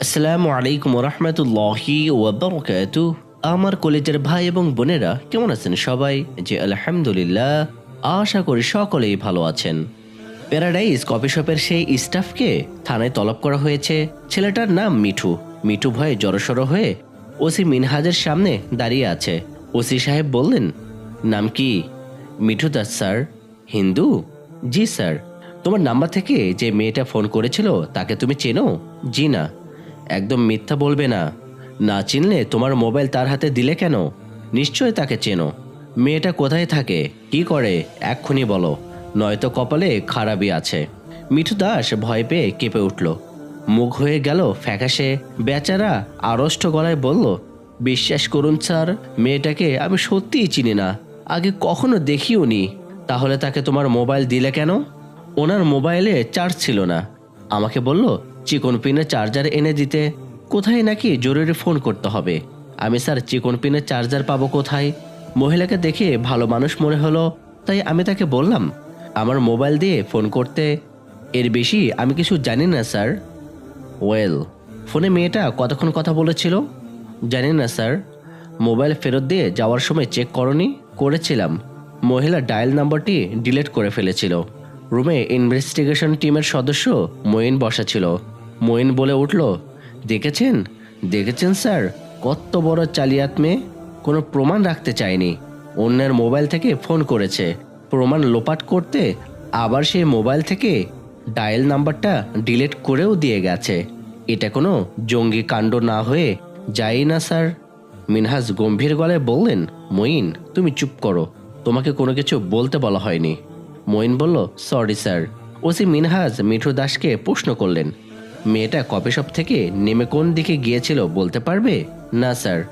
আসসালামু আলাইকুম রহমতুল্লাহি ওয়াবারকাতু আমার কলেজের ভাই এবং বোনেরা কেমন আছেন সবাই? যে আলহামদুলিল্লাহ। আশা করি সকলেই ভালো আছেন। প্যারাডাইজ কফি শপের সেই স্টাফকে থানায় তলব করা হয়েছে। ছেলেটার নাম মিঠু। মিঠু ভয়ে জড়সড় হয়ে ওসি মিনহাজের সামনে দাঁড়িয়ে আছে। ওসি সাহেব বললেন, নাম কি? মিঠু দাস, স্যার। হিন্দু? জি, স্যার। তোমার নাম্বার থেকে যে মেয়েটা ফোন করেছিল তাকে তুমি চেনো? জি, না। একদম মিথ্যা বলবে না। না চিনলে তোমার মোবাইল তার হাতে দিলে কেন? নিশ্চয় তাকে চেনো। মেয়েটা কোথায় থাকে? কি করে? এক্ষুনি বলো। নয়তো কপালে খারাপই আছে। মিঠু দাস ভয় পেয়ে কেঁপে উঠল। মুখ হয়ে গেল ফ্যাকাশে। বেচারা আড়ষ্ট গলায় বলল, বিশ্বাস করুন স্যার, মেয়েটাকে আমি সত্যিই চিনি না। আগে কখনো দেখিও নি। তাহলে তাকে তোমার মোবাইল দিলে কেন? ওনার মোবাইলে চার্জ ছিল না। আমাকে বলল চিকন পিনের চার্জার এনে দিতে। কোথায় নাকি জরুরি ফোন করতে হবে? আমি, স্যার, চিকন পিনের চার্জার পাবো কোথায়? মহিলাকে দেখে ভালো মানুষ মনে হলো, তাই আমি তাকে বললাম, আমার মোবাইল দিয়ে ফোন করতে। এর বেশি আমি কিছু জানি না, স্যার। ওয়েল, ফোনে মেয়েটা কতক্ষণ কথা বলেছিল? জানি না, স্যার। মোবাইল ফেরত দিয়ে যাওয়ার সময় চেক করনি, করেছিলাম। মহিলা ডায়াল নাম্বারটি ডিলিট করে ফেলেছিল। রুমে ইনভেস্টিগেশন টিমের সদস্য মঈন বসা ছিল। মঈন বলে উঠল, দেখেছেন? দেখেছেন, স্যার? কত বড় চালিয়াত মেয়ে। কোনো প্রমাণ রাখতে চায়নি। অন্যের মোবাইল থেকে ফোন করেছে। প্রমাণ লোপাট করতে আবার সেই মোবাইল থেকে ডায়াল নাম্বারটা ডিলিট করেও দিয়ে গেছে। এটা কোনো জঙ্গি কাণ্ড না হয়ে যাই না, স্যার। মিনহাজ গম্ভীর গলায় বললেন মঈন তুমি চুপ করো। তোমাকে কোনো কিছু বলতে বলা হয়নি। মঈন বলল, sorry, sir. OC Minhaj Mithu দাসকে প্রশ্ন করলেন মেয়েটা কফি শপ থেকে নেমে কোন দিকে গিয়েছিল বলতে পারবে? না, স্যার।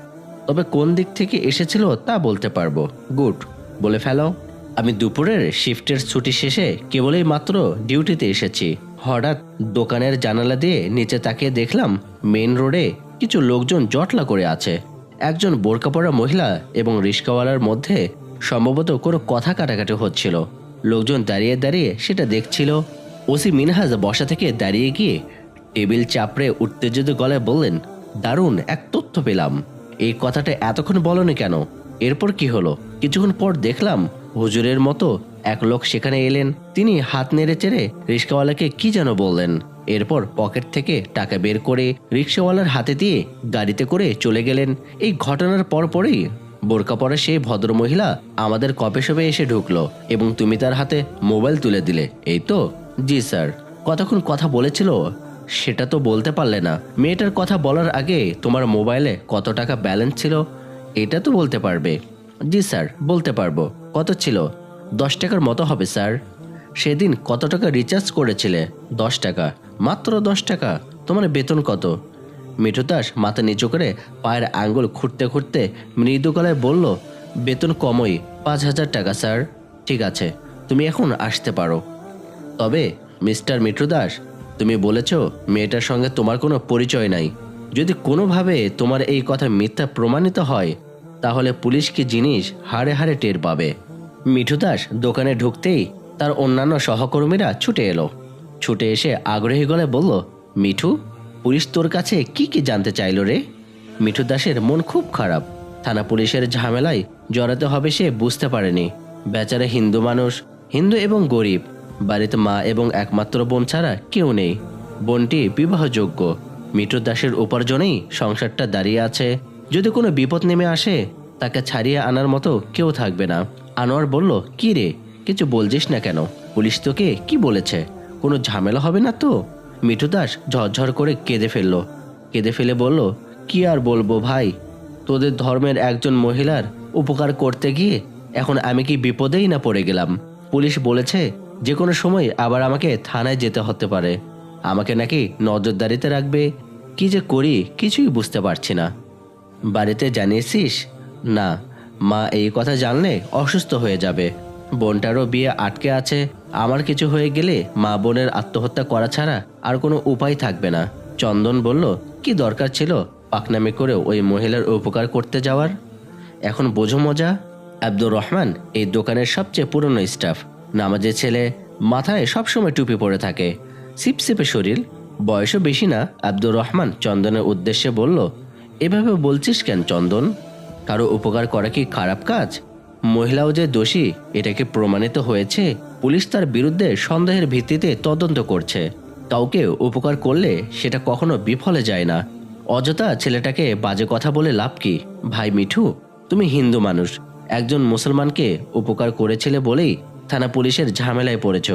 তবে কোন দিক থেকে এসেছিল তা বলতে পারব। গুড, বলে ফেলো। আমি দুপুরের শিফটের ছুটি শেষে কেবলই মাত্র ডিউটিতে এসেছি। হঠাৎ দোকানের জানালা দিয়ে নিচে তাকিয়ে দেখলাম মেইন রোডে কিছু লোকজন জটলা করে আছে। একজন বোরকা পরা মহিলা এবং রিস্কাওয়ালার মধ্যে সম্ভবত কোনো কথা কাটাকাটি হচ্ছিল। লোকজন দাঁড়িয়ে দাঁড়িয়ে সেটা দেখছিল। ওসি মিনহাজ বসা থেকে দাঁড়িয়ে গিয়ে টেবিল চাপড়ে উত্তেজিত গলায় বললেন, দারুণ, এক তথ্য পেলাম। এই কথাটা এতক্ষণ বলনি কেন? এরপর কি হলো? কিছুক্ষণ পর দেখলাম, হুজুরের মতো এক লোক সেখানে এলেন। তিনি হাত নেড়ে চেড়ে রিক্সাওয়ালাকে কি যেন বললেন। এরপর পকেট থেকে টাকা বের করে রিক্সাওয়ালার হাতে দিয়ে গাড়িতে করে চলে গেলেন। এই ঘটনার পর পরেই বোরকা পরা সেই ভদ্রমহিলা আমাদের কপে শপে এসে ঢুকলো এবং তুমি তার হাতে মোবাইল তুলে দিলে। এই তো? জি, স্যার। কতক্ষণ কথা বলেছিল সেটা তো বলতে পারলে না। মেয়েটার কথা বলার আগে তোমার মোবাইলে কত টাকা ব্যালেন্স ছিল? এটা তো বলতে পারবে। জি স্যার, বলতে পারব। কত ছিল? দশ টাকার মতো হবে স্যার। সেদিন কত টাকা রিচার্জ করেছিলে? দশ টাকা। মাত্র দশ টাকা। তোমার বেতন কত? মিঠু দাস মাথা নিচু করে পায়ের আঙ্গুল খুঁড়তে খুঁড়তে মৃদু গলায় বলল, বেতন কমই, পাঁচ হাজার টাকা স্যার। ঠিক আছে, তুমি এখন আসতে পারো। তবে মিস্টার মিঠু দাস তুমি বলেছ, মেয়েটার সঙ্গে তোমার কোনো পরিচয় নাই। যদি কোনোভাবে তোমার এই কথা মিথ্যা প্রমাণিত হয়, তাহলে পুলিশ কি জিনিস হাড়ে হাড়ে টের পাবে? মিঠু দাস দোকানে ঢুকতেই তার অন্যান্য সহকর্মীরা ছুটে এলো। ছুটে এসে আগ্রহী গলায় বলল, মিঠু, পুলিশ তোর কাছে কি কি জানতে চাইলো রে? মিঠু দাসের মন খুব খারাপ। থানা পুলিশের ঝামেলায় জড়াতে হবে সে বুঝতে পারেনি। বেচারা হিন্দু মানুষ, হিন্দু এবং গরিব বাড়িতে মা এবং একমাত্র বোন ছাড়া কেউ নেই। বোনটি বিবাহযোগ্য। মিঠু দাসের উপার্জনেই সংসারটা দাঁড়িয়ে আছে। যদি কোনো বিপদ নেমে আসে, তাকে ছাড়িয়ে আনার মতো কেউ থাকবে না। আনোয়ার বলল, কি রে, কিছু বলছিস না কেন? পুলিশ তোকে কি বলেছে? কোনো ঝামেলা হবে না তো? মিঠু দাস ঝরঝর করে কেঁদে ফেলল। কেঁদে ফেলে বলল, কি আর বলব ভাই? তোদের ধর্মের একজন মহিলার উপকার করতে গিয়ে এখন আমি কি বিপদেই না পড়ে গেলাম? পুলিশ বলেছে যে কোনো সময় আবার আমাকে থানায় যেতে হতে পারে। আমাকে নাকি নজরদারিতে রাখবে। কি যে করি কিছুই বুঝতে পারছি না। বাড়িতে জানিয়েছিস? না। মা এই কথা জানলে অসুস্থ হয়ে যাবে। বোনটারও বিয়ে আটকে আছে। আমার কিছু হয়ে গেলে মা বোনের আত্মহত্যা করা ছাড়া আর কোনো উপায় থাকবে না। চন্দন বলল, কি দরকার ছিল পাকনামি করে ওই মহিলার উপকার করতে যাওয়ার? এখন বোঝো মজা। আব্দুর রহমান এই দোকানের সবচেয়ে পুরনো স্টাফ। নামাজের ছেলে মাথায় সবসময় টুপি পরে থাকে। সিপসিপে শরীর, বয়সও বেশি না, আব্দুর রহমান চন্দনের উদ্দেশ্যে বলল, এভাবে বলছিস কেন চন্দন? কারও উপকার করা কি খারাপ কাজ? মহিলাও যে দোষী এটাকে প্রমাণিত হয়েছে? পুলিশ তার বিরুদ্ধে সন্দেহের ভিত্তিতে তদন্ত করছে। কাউকে উপকার করলে সেটা কখনো বিফলে যায় না। অযথা ছেলেটাকে বাজে কথা বলে লাভ কি? ভাই মিঠু, তুমি হিন্দু মানুষ। একজন মুসলমানকে উপকার করেছিলে বলেই থানা পুলিশের ঝামেলায় পড়েছ।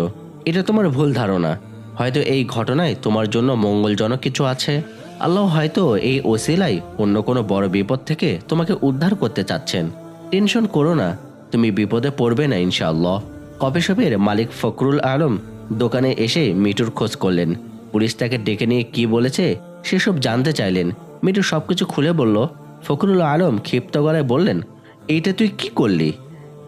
এটা তোমার ভুল ধারণা। হয়তো এই ঘটনায় তোমার জন্য মঙ্গলজনক কিছু আছে। আল্লাহ হয়তো এই ওসিলাই অন্য কোনো বড় বিপদ থেকে তোমাকে উদ্ধার করতে চাচ্ছেন। টেনশন করো না, তুমি বিপদে পড়বে না ইনশাআল্লাহ। কফি শপের মালিক ফখরুল আলম দোকানে এসে মিটুর খোঁজ করলেন। পুলিশ তাকে ডেকে নিয়ে কি বলেছে সেসব জানতে চাইলেন। মিটু সবকিছু খুলে বলল, ফখরুল আলম ক্ষিপ্ত গলায় বললেন, এইটা তুই কি করলি?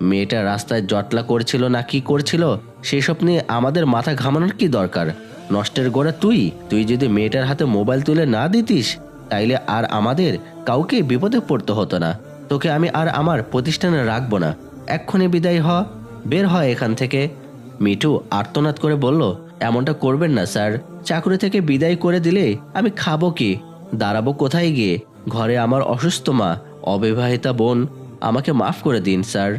মেয়েটা রাস্তায় জটলা করছিল না কি করছিল, সেসব নিয়ে আমাদের মাথা ঘামানোর কি দরকার? নষ্টের গোড়া তুই তুই যদি মেয়েটার হাতে মোবাইল তুলে না দিতিস, তাইলে আর আমাদের কাউকে বিপদে পড়তে হতো না। তোকে আমি আর আমার প্রতিষ্ঠানে রাখব না। এক্ষুনি বিদায় হ, বের হয় এখান থেকে। মিঠু আর্তনাদ করে বলল, এমনটা করবেন না, স্যার। চাকরি থেকে বিদায় করে দিলে আমি খাব কি? দাঁড়াবো কোথায় গিয়ে? ঘরে আমার অসুস্থ মা, অবিবাহিতা বোন, আমাকে মাফ করে দিন, স্যার।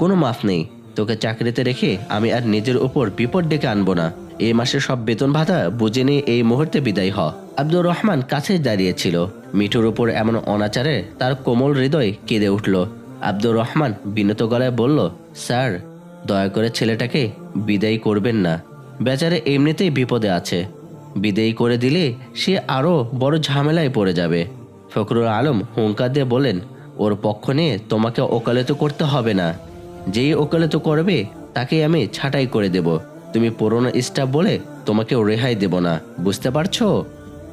কোনো মাফ নেই। তোকে চাকরিতে রেখে আমি আর নিজের উপর বিপদ ডেকে আনব না। এই মাসের সব বেতন ভাতা বুঝে নিয়ে এই মুহূর্তে বিদায় হ। আব্দুর রহমান কাছে দাঁড়িয়েছিল। মিঠুর উপর এমন অনাচারে তার কোমল হৃদয় কেঁদে উঠল। আব্দুর রহমান বিনত গলায় বলল, স্যার, দয়া করে ছেলেটাকে বিদায় করবেন না। বেচারে এমনিতেই বিপদে আছে। বিদায়ী করে দিলে সে আরও বড় ঝামেলায় পড়ে যাবে। ফখরুল আলম হুঙ্কার দিয়ে বলেন ওর পক্ষ নিয়ে তোমাকে ওকালতি করতে হবে না। যেই ওকালতি করবে, তাকে আমি ছাঁটাই করে দেব। তুমি পুরনো স্টাফ বলে তোমাকে রেহাই দেব না, বুঝতে পারছ?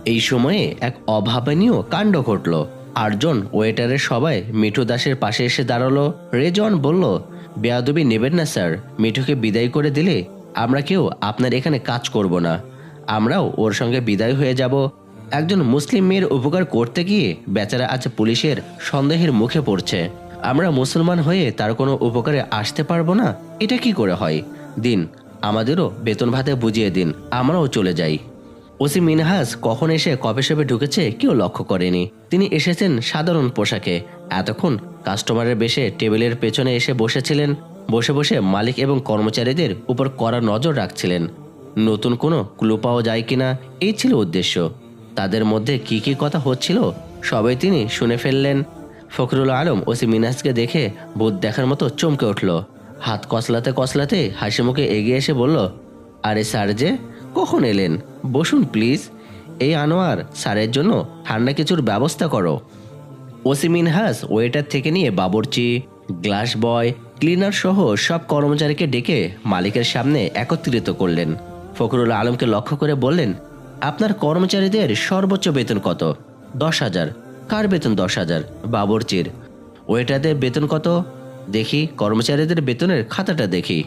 এই সময়ে এক অভাবনীয় কাণ্ড ঘটল। আটজন ওয়েটারের সবাই মিঠু দাসের পাশে এসে দাঁড়াল। রেজন বলল, বেয়াদবি নেবেন না, স্যার। মিঠুকে বিদায় করে দিলে আমরা কেউ আপনার এখানে কাজ করব না। আমরাও ওর সঙ্গে বিদায় হয়ে যাব। একজন মুসলিম মেয়ের উপকার করতে গিয়ে বেচারা আজ পুলিশের সন্দেহের মুখে পড়ছে। আমরা মুসলমান হয়ে তার কোনো উপকারে আসতে পারব না? এটা কি করে হয়? দিন, আমাদেরও বেতন ভাতে বুঝিয়ে দিন, আমরাও চলে যাই। ওসি মিনহাস কখন এসে কবে শপে ঢুকেছে কেউ লক্ষ্য করেনি। তিনি এসেছেন সাধারণ পোশাকে। এতক্ষণ কাস্টমারের বেশে টেবিলের পেছনে এসে বসেছিলেন। বসে বসে মালিক এবং কর্মচারীদের উপর কড়া নজর রাখছিলেন। নতুন কোনো ক্লু পাওয়া যায় কিনা, এই ছিল উদ্দেশ্য। তাদের মধ্যে কি কি কথা হচ্ছিল, সবাই তিনি শুনে ফেললেন। ফখরুল আলম ওসি মিনাসকে দেখে ভূত দেখার মতো চমকে উঠল। হাত কসলাতে কসলাতে হাসি মুখে এগিয়ে এসে বলল, আরে স্যার যে, কখন এলেন? বসুন প্লিজ। এই আনোয়ার, স্যারের জন্য ঠান্ডা কিছুর ব্যবস্থা করো। ওসি মিনহাস ওয়েটার থেকে নিয়ে বাবরচি, গ্লাস বয়, ক্লিনার সহ সব কর্মচারীকে ডেকে মালিকের সামনে একত্রিত করলেন। ফখরুল আলমকে লক্ষ্য করে বললেন, আপনার কর্মচারীদের সর্বোচ্চ বেতন কত? দশ হাজার। কার বেতন দশ হাজার? বাবরচির। ওয়েটারদের বেতন কত? দেখি, কর্মচারীদের বেতনের খাতাটা দেখি।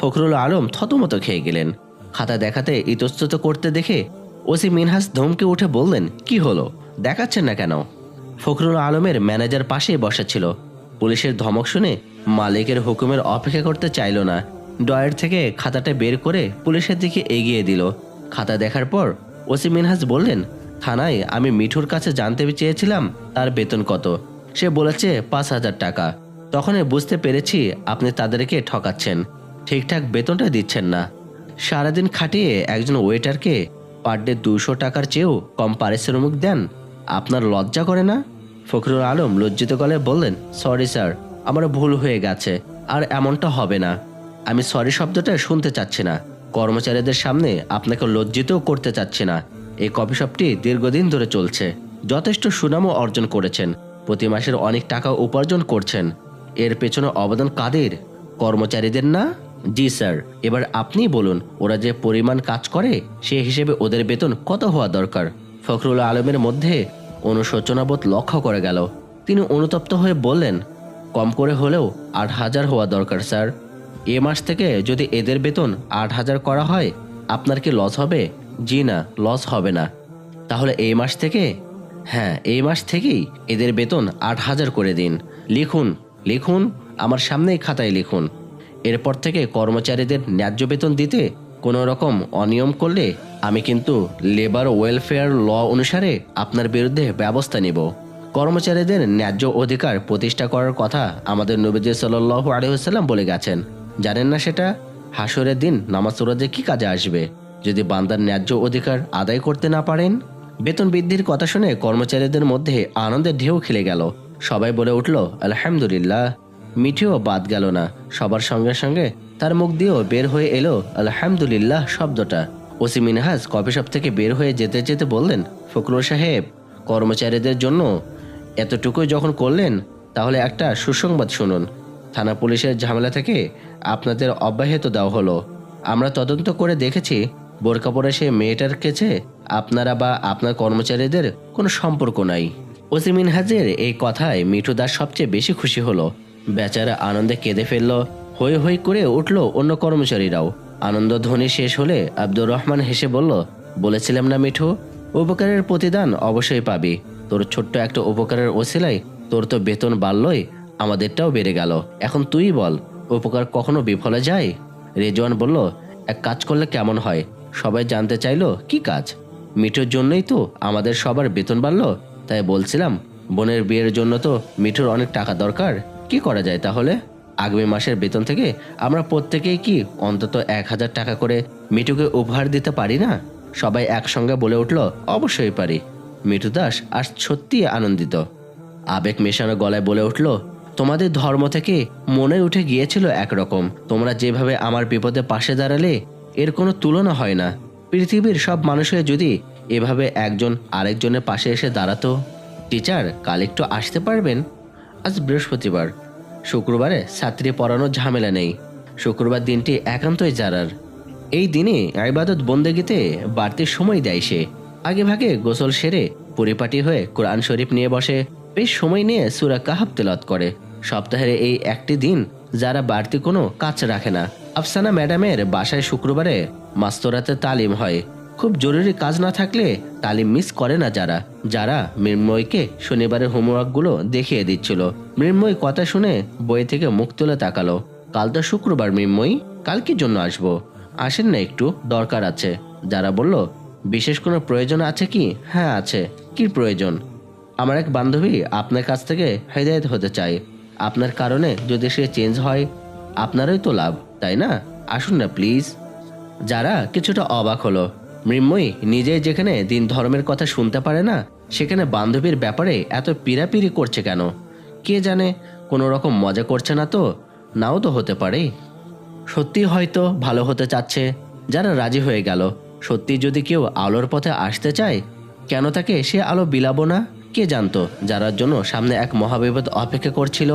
ফখরুল আলম থতমত খেয়ে গেলেন। খাতা দেখাতে ইতস্তত করতে দেখে ওসি মিনহাস ধমকে উঠে বললেন, কি হলো? দেখাচ্ছেন না কেন? ফখরুল আলমের ম্যানেজার পাশেই বসা ছিল। পুলিশের ধমক শুনে মালিকের হুকুমের অপেক্ষা করতে চাইল না। ডয়ের থেকে খাতাটা বের করে পুলিশের দিকে এগিয়ে দিল। খাতা দেখার পর ওসি মিনহাস বললেন থানায় আমি মিঠুর কাছে জানতে চেয়েছিলাম তার বেতন কত। সে বলেছে পাঁচ হাজার টাকা। তখনই বুঝতে পেরেছি আপনি তাদেরকে ঠকাচ্ছেন। ঠিকঠাক বেতনটা দিচ্ছেন না। সারাদিন খাটিয়ে একজন ওয়েটারকে পার ডে দুশো টাকার চেয়েও কম পারিশ্রমিক দেন। আপনার লজ্জা করে না? ফখরুল আলম লজ্জিত গলে বললেন, সরি স্যার, আমার ভুল হয়ে গেছে, আর এমনটা হবে না। আমি সরি শব্দটা শুনতে চাচ্ছি না। কর্মচারীদের সামনে আপনাকে লজ্জিতও করতে চাচ্ছি না। এই কফি শপটি দীর্ঘদিন ধরে চলছে। যথেষ্ট সুনামও অর্জন করেছেন। প্রতি মাসের অনেক টাকা উপার্জন করছেন। এর পেছনে অবদান কাদের? কর্মচারীদের না? জি, স্যার। এবার আপনিই বলুন, ওরা যে পরিমাণ কাজ করে, সে হিসেবে ওদের বেতন কত হওয়া দরকার? ফখরুল আলমের মধ্যে অনুশোচনাবোধ লক্ষ্য করে গেল। তিনি অনুতপ্ত হয়ে বললেন, কম করে হলেও আট হাজার হওয়া দরকার, স্যার। এ মাস থেকে যদি এদের বেতন আট হাজার করা হয়, আপনার কি লস হবে? জি না লস হবে না। তাহলে এই মাস থেকে? হ্যাঁ এই মাস থেকেই এদের বেতন আট হাজার করে দিন। লিখুন লিখুন, আমার সামনেই খাতায় লিখুন। এরপর থেকে কর্মচারীদের ন্যায্য বেতন দিতে কোনো রকম অনিয়ম করলে আমি কিন্তু লেবার ওয়েলফেয়ার ল অনুসারে আপনার বিরুদ্ধে ব্যবস্থা নেব। কর্মচারীদের ন্যায্য অধিকার প্রতিষ্ঠা করার কথা আমাদের নবীজি সাল্লাহ আলহিহাল্লাম বলে গেছেন। জানেন না সেটা? হাসরের দিন নামাজ রোজে কি কাজে আসবে? যদি বান্দার ন্যায্য অধিকার আদায় করতে না পারেন? বেতন বৃদ্ধির কথা শুনে কর্মচারীদের মধ্যে আনন্দের ঢেউ খেলে গেল। সবাই বলে উঠল, আলহামদুলিল্লাহ। মিঠিও বাদ গেল না। সবার সঙ্গে সঙ্গে তার মুখ দিয়েও বের হয়ে এলো, আলহামদুলিল্লাহ শব্দটা। ওসি মিনহাজ কফি শপ থেকে বের হয়ে যেতে যেতে বললেন, ফখরুল সাহেব, কর্মচারীদের জন্য এতটুকুই যখন করলেন, তাহলে একটা সুসংবাদ শুনুন। থানা পুলিশের ঝামেলা থেকে আপনাদের অব্যাহত দেওয়া হলো। আমরা তদন্ত করে দেখেছি বোরকা পরে সে মেয়েটার কাছে আপনারা বা আপনার কর্মচারীদের কোনো সম্পর্ক নাই। ওসি মিনহাজের এই কথায় মিঠু দাস সবচেয়ে বেশি খুশি হলো। বেচারা আনন্দে কেঁদে ফেলল হই হই করে উঠল অন্য কর্মচারীরাও। আনন্দ ধ্বনি শেষ হলে আব্দুর রহমান হেসে বলল, বলেছিলাম না মিঠু, উপকারের প্রতিদান অবশ্যই পাবি। তোর ছোট্ট একটা উপকারের ওসিলাই তোর তো বেতন বাড়লই, আমাদেরটাও বেড়ে গেল। এখন তুই বল, উপকার কখনো বিফলে যায়? রেজওয়ান বলল, এক কাজ করলে কেমন হয়? সবাই জানতে চাইলো, কি কাজ? মিঠুর জন্যই তো আমাদের সবার বেতন বাড়লো। তাই বলছিলাম, বোনের বিয়ের জন্য তো মিঠুর অনেক টাকা দরকার। কি করা যায় তাহলে? আগামী মাসের বেতন থেকে আমরা প্রত্যেকেই কি অন্তত এক হাজার টাকা করে মিঠুকে উপহার দিতে পারি না? সবাই একসঙ্গে বলে উঠল, অবশ্যই পারি। মিঠু দাস আজ সত্যি আনন্দিত। আবেগ মেশানো গলায় বলে উঠল, তোমাদের ধর্ম থেকে মনে উঠে গিয়েছিল একরকম। তোমরা যেভাবে আমার বিপদে পাশে দাঁড়ালে এর কোনো তুলনা হয় না। পৃথিবীর সব মানুষের যদি এভাবে একজন আরেকজনের পাশে এসে দাঁড়াতো টিচার কাল একটু আসতে পারবেন? আজ বৃহস্পতিবার। শুক্রবারে ছাত্রী পড়ানোর ঝামেলা নেই। শুক্রবার দিনটি একান্তই জারার। এই দিনে আইবাদত বন্দেগিতে বাড়তি সময় দেয় সে। আগে ভাগে গোসল সেরে পরিপাটি হয়ে কোরআন শরীফ নিয়ে বসে, বেশ সময় নিয়ে সুরা কাহাব তেলত করে। সপ্তাহের এই একটি দিন যারা বাড়তি কোনো কাজ রাখে না। আফসানা ম্যাডামের বাসায় শুক্রবারে মাস্তরাতে তালিম হয়। খুব জরুরি কাজ না থাকলে তালিম মিস করে না যারা। যারা মৃন্ময়কে শনিবারের হোমওয়ার্কগুলো দেখিয়ে দিচ্ছিল। মৃন্ময় কথা শুনে বই থেকে মুখ তুলে তাকালো। কাল তো শুক্রবার মৃন্ময়ী, কাল কি জন্য আসব? আসেন না একটু, দরকার আছে। যারা বলল, বিশেষ কোনো প্রয়োজন আছে কি? হ্যাঁ আছে। কি প্রয়োজন? আমার এক বান্ধবী আপনার কাছ থেকে হেদায়ত হতে চায়। আপনার কারণে যদি সে চেঞ্জ হয়, আপনারই তো লাভ। তাই না? আসুন না, প্লিজ। যারা কিছুটা অবাক হলো। মৃন্ময়ী নিজেই যেখানে দিন ধর্মের কথা শুনতে পারে না, সেখানে বান্ধবীর ব্যাপারে এত পিরাপিরি করছে কেন? কে জানে, কোনো রকম মজা করছে না তো? নাও তো হতে পারে। সত্যি হয়তো ভালো হতে চাচ্ছে। যারা রাজি হয়ে গেল, সত্যি যদি কেউ আলোর পথে আসতে চায়, কেন তাকে সে আলো বিলাবো না? কে জানতো যারার জন্য সামনে এক মহাবিপদ অপেক্ষা করছিল?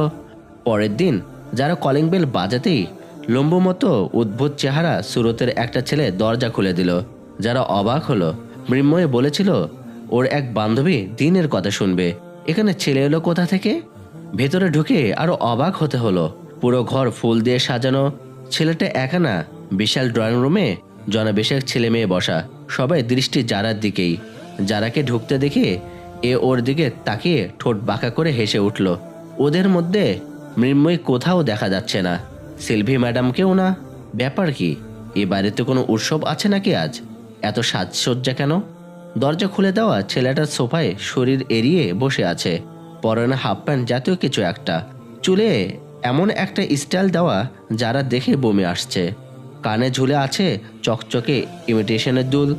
পরের দিন যারা কলিং বেল বাজাতেই লম্বু মতো উদ্ভুত চেহারা সুরতের একটা ছেলে দরজা খুলে দিল, যারা অবাক হলো। মৃন্ময়ে বলেছিল, ওর এক বান্ধবী দিনের কথা শুনবে। এখানে ছেলে এলো কোথা থেকে? ভেতরে ঢুকে আরও অবাক হতে হলো। পুরো ঘর ফুল দিয়ে সাজানো। ছেলেটা একা না, বিশাল ড্রয়িং রুমে জনবেশক ছেলে মেয়ে বসা। সবাই দৃষ্টি যারার দিকেই। যারাকে ঢুকতে দেখে এ ওর দিকে তাকিয়ে ঠোঁট বাঁকা করে হেসে উঠল। ওদের মধ্যে মৃন্ময় কোথাও দেখা যাচ্ছে না। সিলভি ম্যাডামকেও না ব্যাপার কি? এ বাড়িতে কোনো উৎসব আছে নাকি আজ? এত সাজসজ্জা কেন? দরজা খুলে দেওয়া ছেলেটার সোফায় শরীর এড়িয়ে বসে আছে। পরনে হাফ প্যান্ট জাতীয় কিছু একটা। চুলে এমন একটা স্টাইল দেওয়া যারা দেখে বমি আসছে। কানে ঝুলে আছে চকচকে ইমিটেশনের দুল।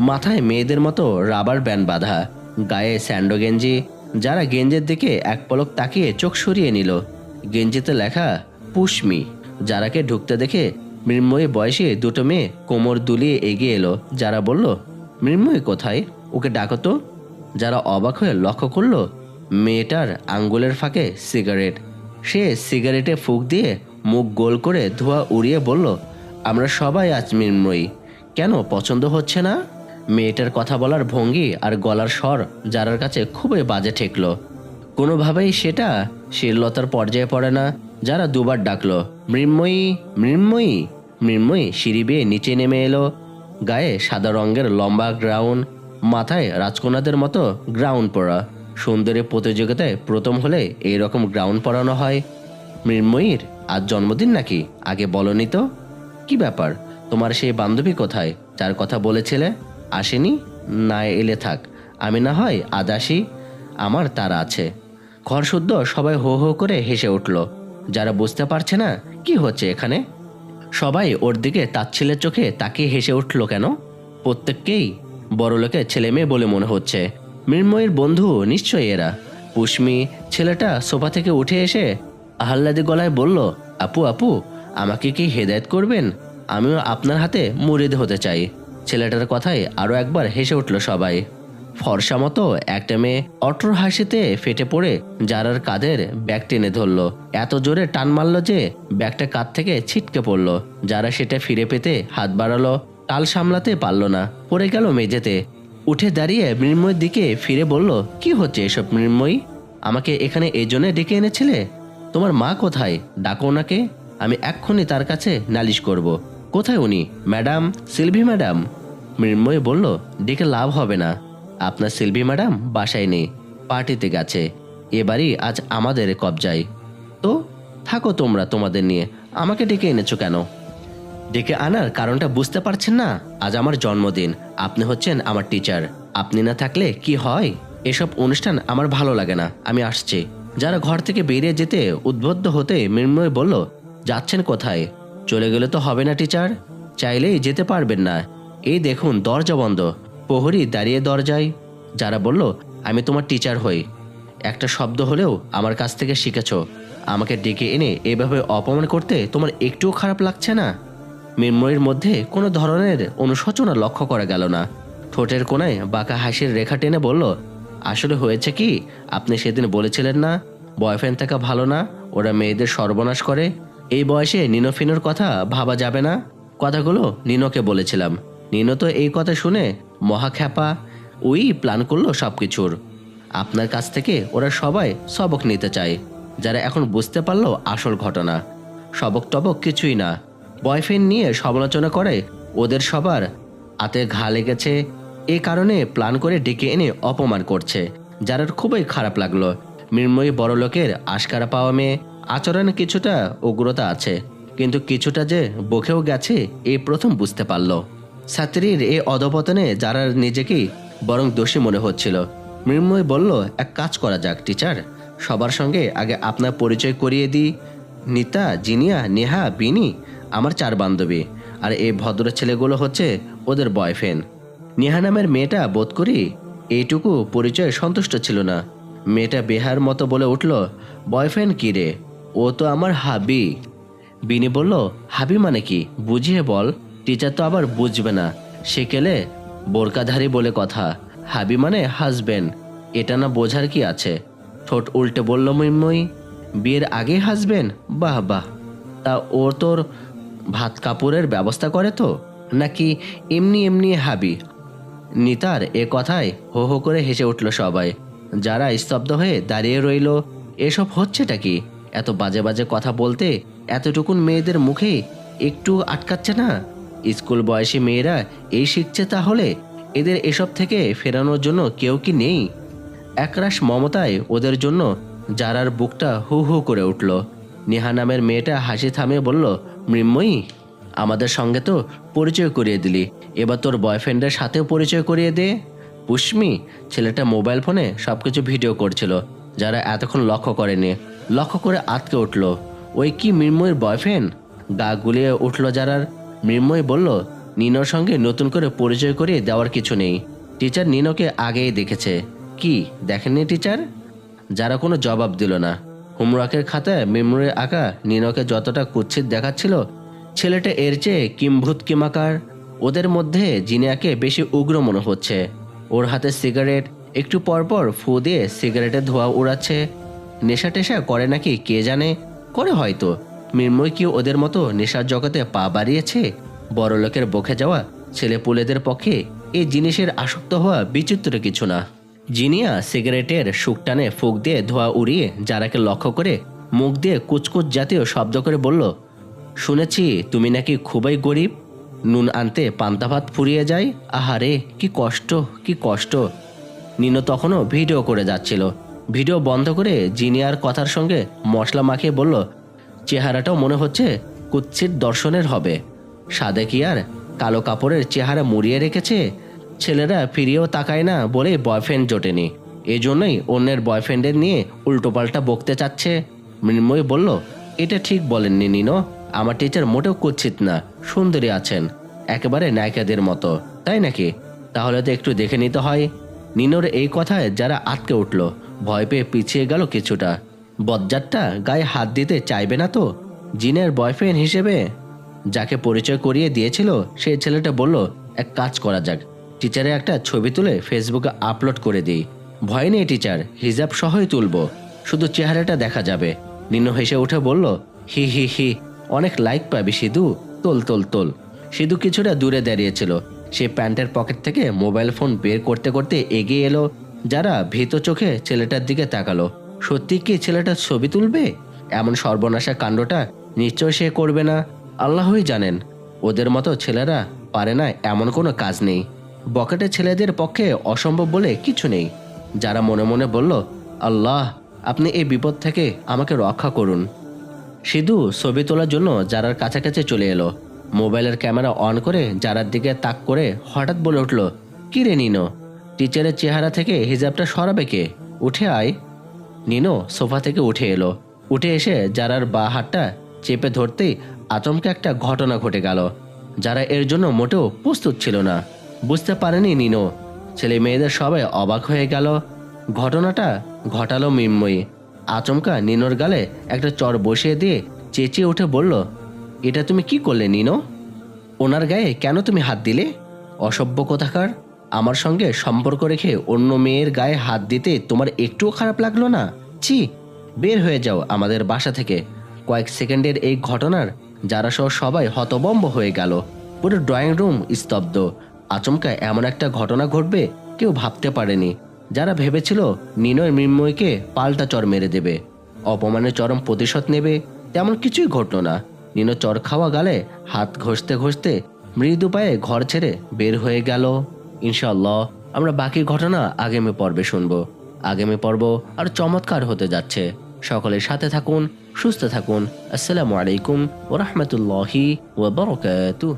মাথায় মেয়েদের মতো রাবার ব্যান্ড বাঁধা। গায়ে স্যান্ডো গেঞ্জি। যারা গেঞ্জের দিকে এক পলক তাকিয়ে চোখ সরিয়ে নিল। গেঞ্জিতে লেখা পুষ্মি যারাকে ঢুকতে দেখে মৃন্ময়ী বয়সে দুটো মেয়ে কোমর দুলিয়ে এগিয়ে এলো। যারা বলল, মৃন্ময়ী কোথায়? ওকে ডাকো তো। যারা অবাক হয়ে লক্ষ্য করল, মেয়েটার আঙ্গুলের ফাঁকে সিগারেট। সে সিগারেটে ফুক দিয়ে মুখ গোল করে ধোয়া উড়িয়ে বলল, আমরা সবাই আজ মৃন্ময়ী। কেন, পছন্দ হচ্ছে না? মেয়েটার কথা বলার ভঙ্গি আর গলার স্বর যারার কাছে খুবই বাজে ঠেকলো। কোনোভাবেই সেটা শিরলতার পর্যায়ে পড়ে না, যারা দুবার ডাকলো। মৃন্ময়ী মৃন্ময়ী মৃন্ময়ী সিঁড়ি বেয়ে নিচে নেমে এলো। গায়ে সাদা রঙের লম্বা গ্রাউন্ড মাথায় রাজকন্যাদের মতো গ্রাউন্ড পরা। সুন্দরী প্রতিযোগিতায় প্রথম হলে এই রকম গ্রাউন্ড পরানো হয়। মৃন্ময়ীর, আজ জন্মদিন নাকি? আগে বলনি তো? কি ব্যাপার? তোমার সেই বান্ধবী কোথায়? যার কথা বলেছিলে? আসেনি? না, এলে থাক। আমি না হয় আজ আসি। আমার তারা আছে। ঘর শুদ্ধ সবাই হো হো করে হেসে উঠল। যারা বুঝতে পারছে না, কি হচ্ছে এখানে? সবাই ওর দিকে তাচ্ছিলের চোখে তাকিয়ে হেসে উঠল কেন? প্রত্যেককেই বড় লোকের ছেলে মেয়ে বলে মনে হচ্ছে। মৃন্ময়ের বন্ধু নিশ্চয়ই এরা। পুষ্মি ছেলেটা সোফা থেকে উঠে এসে আহ্লাদি গলায় বলল, আপু আপু, আমাকে কি হেদায়েত করবেন? আমিও আপনার হাতে মুরিদ হতে চাই। ছেলেটার কথায় আরও একবার হেসে উঠল সবাই। ফর্সা মতো একটা মেয়ে অট্র হাসিতে ফেটে পড়ে জারার কাঁধের ব্যাগ টেনে ধরলো। এত জোরে টান মারলো যে ব্যাগটা কাঁধ থেকে ছিটকে পড়ল। যারা সেটা ফিরে পেতে হাত বাড়ালো টাল সামলাতে পারল না। পড়ে গেল মেঝেতে। উঠে দাঁড়িয়ে মৃন্ময়ের দিকে ফিরে বলল, কি হচ্ছে এসব মৃন্ময়ী? আমাকে এখানে এই জন্য ডেকে এনেছিলে? তোমার মা কোথায়? ডাকো ওনাকে। আমি এক্ষুনি তার কাছে নালিশ করব। কোথায় উনি? ম্যাডাম? Sylvie madam? মৃন্ময় বলল, ডেকে লাভ হবে না। আপনার সিলভি ম্যাডাম বাসায় নেই, পার্টিতে গেছে। এবারই আজ আমাদের কবজায়। তো, থাকো তোমরা তোমাদের নিয়ে। আমাকে ডেকে এনেছো কেন? ডেকে আনার কারণটা বুঝতে পারছেন না? আজ আমার জন্মদিন। আপনি হচ্ছেন আমার টিচার আপনি না থাকলে কি হয়? এসব অনুষ্ঠান আমার ভালো লাগে না। আমি আসছি। যারা ঘর থেকে বেরিয়ে যেতে উদ্বুদ্ধ হতে মৃন্ময় বলল, যাচ্ছেন কোথায়? চলে গেলে তো হবে না টিচার চাইলেই যেতে পারবেন না। এই দেখুন, দরজা বন্ধ। প্রহরী দাঁড়িয়ে দরজায়, যারা বলল, আমি তোমার টিচার হই। একটা শব্দ হলেও আমার কাছ থেকে শিখেছ। আমাকে ডেকে এনে এভাবে অপমান করতে তোমার একটুও খারাপ লাগছে না? মৃন্ময়ের মধ্যে কোনো ধরনের অনুশোচনা লক্ষ্য করা গেল না। ঠোঁটের কোনায় বাঁকা হাসির রেখা টেনে বলল, আসলে হয়েছে কি? আপনি সেদিন বলেছিলেন না বয়ফ্রেন্ড থাকা ভালো না, ওরা মেয়েদের সর্বনাশ করে। এই বয়সে নিনোফিনোর কথা ভাবা যাবে না। কথাগুলো নিনোকে বলেছিলাম। নিনো তো এই কথা শুনে মহা খ্যাপা ওই প্ল্যান করল সব কিছুর আপনার কাছ থেকে ওরা সবাই সবক নিতে চায়, যারা এখন বুঝতে পারল আসল ঘটনা। সবক টবক কিছুই না। বয়ফ্রেন্ড নিয়ে সমালোচনা করে, ওদের সবার হাতে ঘা লেগেছে। এ কারণে প্ল্যান করে ডেকে এনে অপমান করছে যার খুবই খারাপ লাগল। মৃন্ময়ী বড় লোকের আশকারা পাওয়া মেয়ে, আচরণে কিছুটা উগ্রতা আছে, কিন্তু কিছুটা যে বকেও গেছে এই প্রথম বুঝতে পারল। ছাত্রীর এই অধপতনে যারা নিজেকেই বরং দোষী মনে হচ্ছিল, মৃন্ময় বলল, এক কাজ করা যাক, টিচার। সবার সঙ্গে আগে আপনার পরিচয় করিয়ে দিই। নিতা, জিনিয়া, নেহা, বিনি, আমার চার বান্ধবী। আর এই ভদ্র ছেলেগুলো হচ্ছে ওদের বয়ফ্রেন্ড নেহা নামের মেয়েটা বোধ করি এইটুকু পরিচয়ে সন্তুষ্ট ছিল না। মেয়েটা বেহার মতো বলে উঠল বয়ফ্রেন্ড কী রে? ও তো আমার হাবি। বিনি বলল, হাবি মানে কি? বুঝিয়ে বল। টিচার তো আবার বুঝবে না। সে কেলে? বোরকাধারী বলে কথা। হাবি মানে হাজবেন্ড এটা না বোঝার কি আছে? ঠোঁট উল্টে বলল মৃন্ময়ী বিয়ের আগে হাসবেন্ড বাহ বাহ। তা ও তোর ভাত কাপড়ের ব্যবস্থা করে তো? নাকি এমনি এমনি হাবি? নিতার এ কথায় হো হো করে হেসে উঠল সবাই। যারা স্তব্ধ হয়ে দাঁড়িয়ে রইল, এসব হচ্ছেটা কি? এত বাজে বাজে কথা বলতে এতটুকুন মেয়েদের মুখে একটু আটকাচ্ছে না? স্কুল বয়সী মেয়েরা এই শিখছে তাহলে? এদের এসব থেকে ফেরানোর জন্য কেউ কি নেই? একরাশ মমতায় ওদের জন্য যারার বুকটা হু হু করে উঠল। নেহা নামের মেয়েটা হাসি থামিয়ে বলল, মৃন্ময়ী, আমাদের সঙ্গে তো পরিচয় করিয়ে দিলি। এবার তোর বয়ফ্রেন্ডের সাথেও পরিচয় করিয়ে দে। পুষ্মি ছেলেটা মোবাইল ফোনে সব কিছু ভিডিও করছিল, যারা এতক্ষণ লক্ষ্য করেনি। লক্ষ্য করে আটকে উঠল, ওই কি মৃন্ময়ের বয়ফ্রেন্ড? গা গুলিয়ে উঠল যারার মৃন্ময় বলল, নিনোর সঙ্গে নতুন করে পরিচয় করিয়ে দেওয়ার কিছু নেই। টিচার নিনোকে আগেই দেখেছে। কি, দেখেননি টিচার? যারা কোনো জবাব দিল না। হোমওয়ার্কের খাতায় মেমোরি আঁকা নিনোকে যতটা কুচ্ছিত দেখাচ্ছিল, ছেলেটা এর চেয়ে কিম্ভূত কিমাকার। ওদের মধ্যে জিনিয়াকে বেশি উগ্র মনে হচ্ছে। ওর হাতে সিগারেট, একটু পরপর ফু দিয়ে সিগারেটের ধোঁয়া উড়াচ্ছে। নেশা টেশা করে নাকি কে জানে? করে হয়তো। মৃন্ময় কি ওদের মতো নেশার জগতে পা বাড়িয়েছে? বড় লোকের বকে যাওয়া ছেলে পুলেদের পক্ষে এই জিনিসের আসক্ত হওয়া বিচিত্র কিছু না। জিনিয়া সিগারেটের শুকটানে ফুক দিয়ে ধোয়া উড়িয়ে যারাকে লক্ষ্য করে মুখ দিয়ে কুচকুচ জাতীয় শব্দ করে বলল, শুনেছি তুমি নাকি খুবই গরিব। নুন আনতে পান্তা ভাত ফুরিয়ে যায়। আহারে, কি কষ্ট কি কষ্ট। নিনো তখনও ভিডিও করে যাচ্ছিল। ভিডিও বন্ধ করে জিনিয়ার কথার সঙ্গে মশলা মাখিয়ে বলল চেহারাটাও মনে হচ্ছে কুৎসিত দর্শনের হবে। সাদে কি আর কালো কাপড়ের চেহারা মুড়িয়ে রেখেছে? ছেলেরা ফিরিয়েও তাকায় না বলে বয়ফ্রেন্ড জোটেনি। এই জন্যই অন্যের বয়ফ্রেন্ডের নিয়ে উল্টোপাল্টা বকতে চাচ্ছে। মৃন্ময় বলল, এটা ঠিক বলেননি নিনো। আমার টিচার মোটেও কুচ্ছিত না, সুন্দরী আছেন, একেবারে নায়িকাদের মতো, তাই নাকি? তাহলে তো একটু দেখে নিতে হয়। নিনোর এই কথায় যারা আটকে উঠল, ভয় পেয়ে পিছিয়ে গেল কিছুটা। বজ্জারটা গায়ে হাত দিতে চাইবে না তো, জিনের বয়ফ্রেন্ড হিসেবে। যাকে পরিচয় করিয়ে দিয়েছিল, সেই ছেলেটা বলল, এক কাজ করা যাক টিচারের একটা ছবি তুলে ফেসবুকে আপলোড করে দিই। ভয় নেই টিচার হিজাব সহই তুলব, শুধু চেহারাটা দেখা যাবে। নিনু হেসে উঠে বলল, হি হি হি, অনেক লাইক পাবি সিধু, তোল তোল তোল। সিধু কিছুটা দূরে দাঁড়িয়েছিল, সে প্যান্টের পকেট থেকে মোবাইল ফোন বের করতে করতে এগিয়ে এলো, যারা ভীত চোখে ছেলেটার দিকে তাকালো। সত্যি কি ছেলেটা ছবি তুলবে? এমন সর্বনাশা কাণ্ডটা নিশ্চয় সে করবে না। আল্লাহই জানেন, ওদের মতো ছেলেরা পারে না এমন কোনো কাজ নেই। বকেটে ছেলেদের পক্ষে অসম্ভব বলে কিছু নেই। যারা মনে মনে বলল, আল্লাহ, আপনি এই বিপদ থেকে আমাকে রক্ষা করুন। সিধু ছবি তোলার জন্য যারার কাছাকাছি চলে এলো। মোবাইলের ক্যামেরা অন করে যারার দিকে তাক করে হঠাৎ বলে উঠল কি রে নিনো, টিচারের চেহারা থেকে হিজাবটা সরাবে কে? উঠে আয়। নিনো সোফা থেকে উঠে এলো। উঠে এসে যারার বা হাতটা চেপে ধরতেই আচমকে একটা ঘটনা ঘটে গেল, যারা এর জন্য মোটেও প্রস্তুত ছিল না। বুঝতে পারেনি নিনো। ছেলে মেয়েদের সবাই অবাক হয়ে গেল। ঘটনাটা ঘটালো মিম্ময়ী আচমকা নিনোর গালে একটা চর বসিয়ে দিয়ে চেঁচিয়ে উঠে বলল, এটা তুমি কি করলে নিনো? ওনার গায়ে কেন তুমি হাত দিলে? অসভ্য কোথাকার। আমার সঙ্গে সম্পর্ক রেখে অন্য মেয়ের গায়ে হাত দিতে তোমার একটুও খারাপ লাগল না? ছি, বের হয়ে যাও আমাদের বাসা থেকে। কয়েক সেকেন্ডের এই ঘটনার যারা সহ সবাই হতবম্ব হয়ে গেল। পুরো ড্রয়িং রুম স্তব্ধ। আচমকা এমন একটা ঘটনা ঘটবে কেউ ভাবতে পারেনি। যারা ভেবেছিল নিনয় মৃন্ময়কে পাল্টা চর মেরে দেবে, অপমানের চরম প্রতিশোধ নেবে, তেমন কিছুই ঘটল না। নিনো চর খাওয়া গালে হাত ঘষতে ঘষতে মৃদু পায়ে ঘর ছেড়ে বের হয়ে গেল। ইনশাল্লাহ আমরা বাকি ঘটনা আগামী পর্বে শুনব। আগামী পর্ব আর চমৎকার হতে যাচ্ছে। সকলের সাথে থাকুন, সুস্থ থাকুন। আসসালামু আলাইকুম ও ওরহমতুল্লাহি ওবরকাতুহ